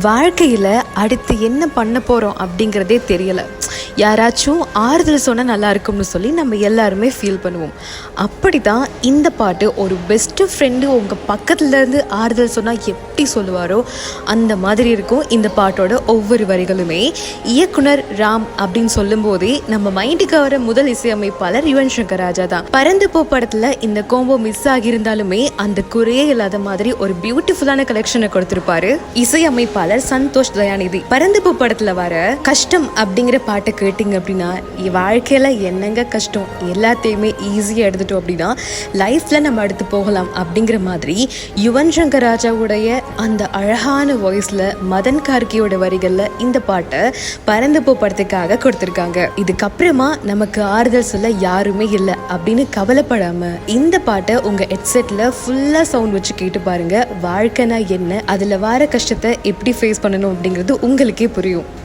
வாழ்க்கையில் அடுத்து என்ன பண்ண போகிறோம் அப்படிங்கிறதே தெரியலை. யாராச்சும் ஆறுதல் சொன்னால் நல்லா இருக்கும்னு சொல்லி நம்ம எல்லாருமே ஃபீல் பண்ணுவோம். அப்படி தான் இந்த பாட்டு ஒரு பெஸ்ட்டு ஃப்ரெண்டு உங்கள் பக்கத்துலேருந்து ஆறுதல் சொன்னால் எப்படி சொல்லுவாரோ அந்த மாதிரி இருக்கும் இந்த பாட்டோட ஒவ்வொரு வரிகளுமே. இயக்குனர் ராம் அப்படின்னு சொல்லும்போதே நம்ம மைண்டுக்கு வர முதல் இசையமைப்பாளர் யுவன் சங்கர் ராஜா தான். பறந்து போ படத்தில் இந்த கோம்போ மிஸ் ஆகியிருந்தாலுமே அந்த குறையே இல்லாத மாதிரி ஒரு பியூட்டிஃபுல்லான கலெக்ஷனை கொடுத்திருப்பாரு இசையமைப்பாளர் சந்தோஷ் தயாநிதி. பறந்து போ படத்தில் வர கஷ்டம் அப்படிங்கிற பாட்டுக்கு கேட்டிங்க அப்படின்னா வாழ்க்கையில் என்னங்க கஷ்டம்? எல்லாத்தையுமே ஈஸியாக எடுத்துட்டோம் அப்படின்னா லைஃப்பில் நம்ம அடுத்து போகலாம் அப்படிங்கிற மாதிரி யுவன் சங்கர் ராஜாவுடைய அந்த அழகான வாய்ஸில் மதன் கார்கியோட வரிகளில் இந்த பாட்டை பறந்து போ படத்துக்காக கொடுத்துருக்காங்க. இதுக்கப்புறமா நமக்கு ஆறுதல் சொல்ல யாருமே இல்லை அப்படின்னு கவலைப்படாமல் இந்த பாட்டை உங்கள் ஹெட்செட்டில் ஃபுல்லாக சவுண்ட் வச்சு கேட்டு பாருங்கள் வாழ்க்கைனா என்ன? அதில் வர கஷ்டத்தை எப்படி ஃபேஸ் பண்ணணும் அப்படிங்கிறது உங்களுக்கே புரியும்.